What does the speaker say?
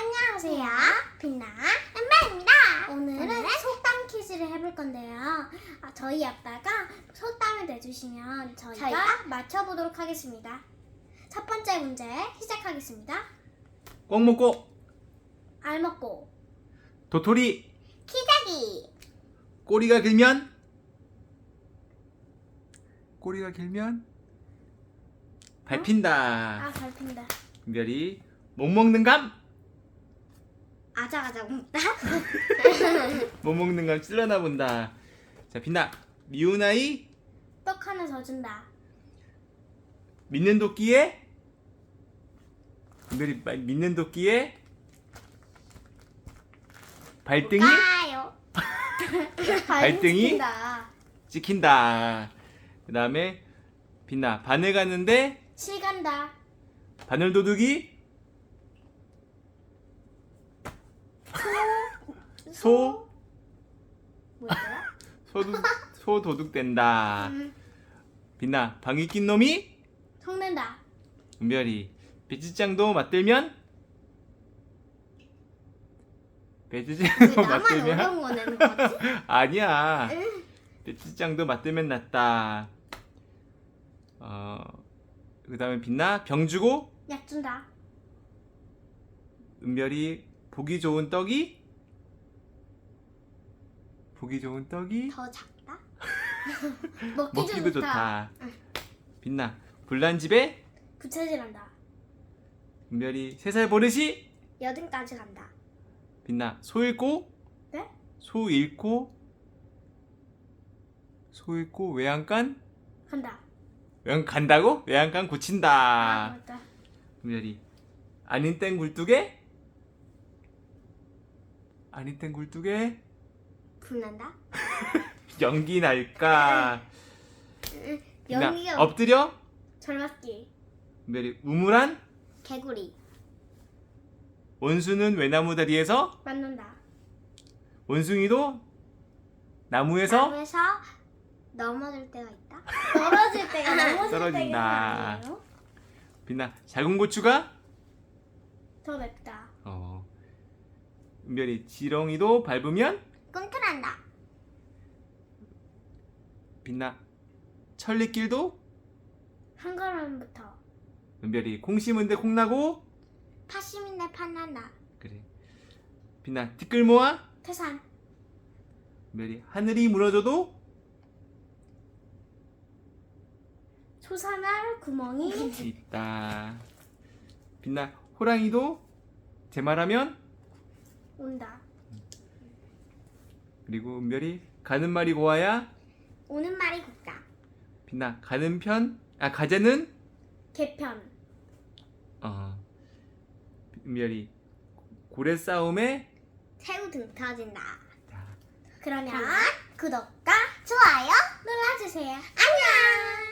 안녕하세요. 빛나 엠마입니다. 오늘은 속담 퀴즈를 해볼 건데요. 아, 저희 아빠가 속담을 내주시면 저희가, 저희가? 맞춰보도록 하겠습니다. 첫 번째 문제 시작하겠습니다. 꼭 먹고 알 먹고 도토리 키자기 꼬리가 길면 꼬리가 길면 밟힌다. 아 밟힌다. 별이 못 먹는 감, 아작아작 먹다. 못 먹는 감 찔러나 본다. 자 빛나 미운 아이 떡 하나 더 준다. 믿는 도끼에 마- 믿는 도끼에 발등이 가요. 발등이? 찍힌다. 찍힌다. 그 다음에 빛나 바늘 가는데 실 간다. 바늘 도둑이 소 뭐야? 소도 소 도둑 된다. 음, 빛나 방귀 낀 놈이 속는다. 은별이 배지장도 맞들면 왜 배지장도 나만 맞들면 어려운 거 내는 거지? 아니야. 배지장도 맞들면 낫다. 어 그다음에 빛나 병 주고 약 준다. 은별이 보기 좋은 떡이 보기 좋은 떡이 더 작다? 먹기 먹기도 좋다. 좋다. 빛나 불난 집에 부채질 한다. 은별이 세 살 버릇이 여든까지 간다. 빛나 소 잃고 네? 소 잃고 소 잃고 외양간 간다. 외양 간다고 외양간 아, 고친다. 맞다. 은별이 아닌 땡 굴뚝에 아닌 땡 굴뚝에 불난다. 연기 날까 연기가 엎드려 절맞기. 은별이 우물한 개구리. 원수는 외나무 다리에서 맞는다. 원숭이도 나무에서 나무에서 넘어질 때가 있다. 떨어질 때가 넘어질 떨어진다. 때가 아니에요? 빛나 작은 고추가 더 맵다. 어 은별이 지렁이도 밟으면 꿈틀한다. 빛나 천리길도 한 걸음부터. 은별이 콩 심은데 콩 나고 파심인데 판난다. 그래 빛나 티끌 모아 태산. 은별이 하늘이 무너져도 솟아날 구멍이 있다 빛나 호랑이도 제 말하면 온다. 그리고 은별이 가는 말이 고와야 오는 말이 곱다. 빛나 가는 편 아 가재는 개편. 어 은별이 고래 싸움에 새우 등 터진다. 자, 그러면 구독과 좋아요 눌러주세요. 안녕.